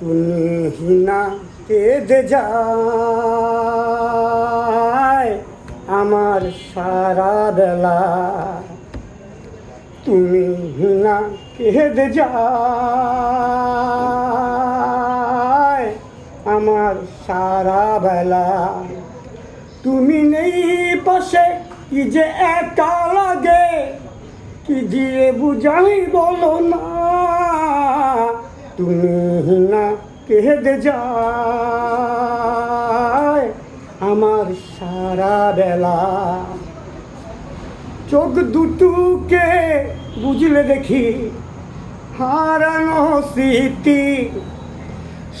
তুমি না কেঁদে যায় আমার সারা বেলা। তুমি না কেঁদে যায় আমার সারা বেলা। তুমি নেই পাশে, কি যে একা লাগে, কি দিয়ে বুঝাই বলো না। তুমি না কেঁদে যায় আমার সারা বেলা। চোখ দুটুকে বুঝলে দেখি হারানো স্মৃতি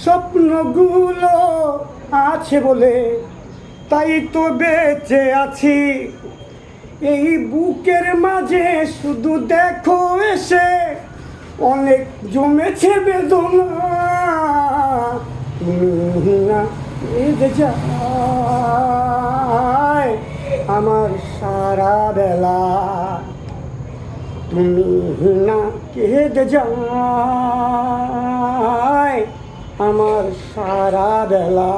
স্বপ্নগুলো আছে বলে। তাই তো বেঁচে আছি। এই বুকের মাঝে শুধু দেখো অনেক জমেছে বেদনা। তুমি যায় আমার সারা বেলা তুমি না কেঁদে যায় আমার সারা বেলা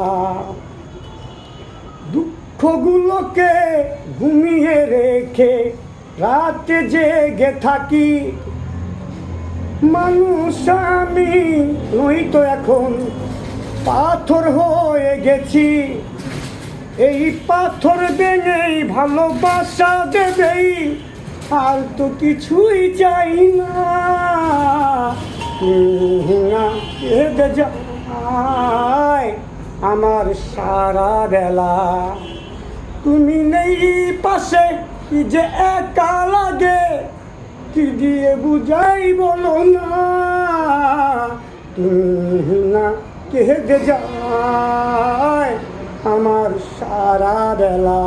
দুঃখগুলোকে ঘুমিয়ে রেখে রাতে জেগে থাকি। মানুষ আমি নই তো এখন পাথর হয়ে গেছি। এই পাথর ভেঙেই ভালোবাসা দেবেই, আর তো কিছুই চাই না। আমার সারা বেলা। তুমি নেই পাশে যে একা লাগে। কি দিয়ে বুঝাই বলো না? তুমি না কেঁদে যায় আমার সারা বেলা।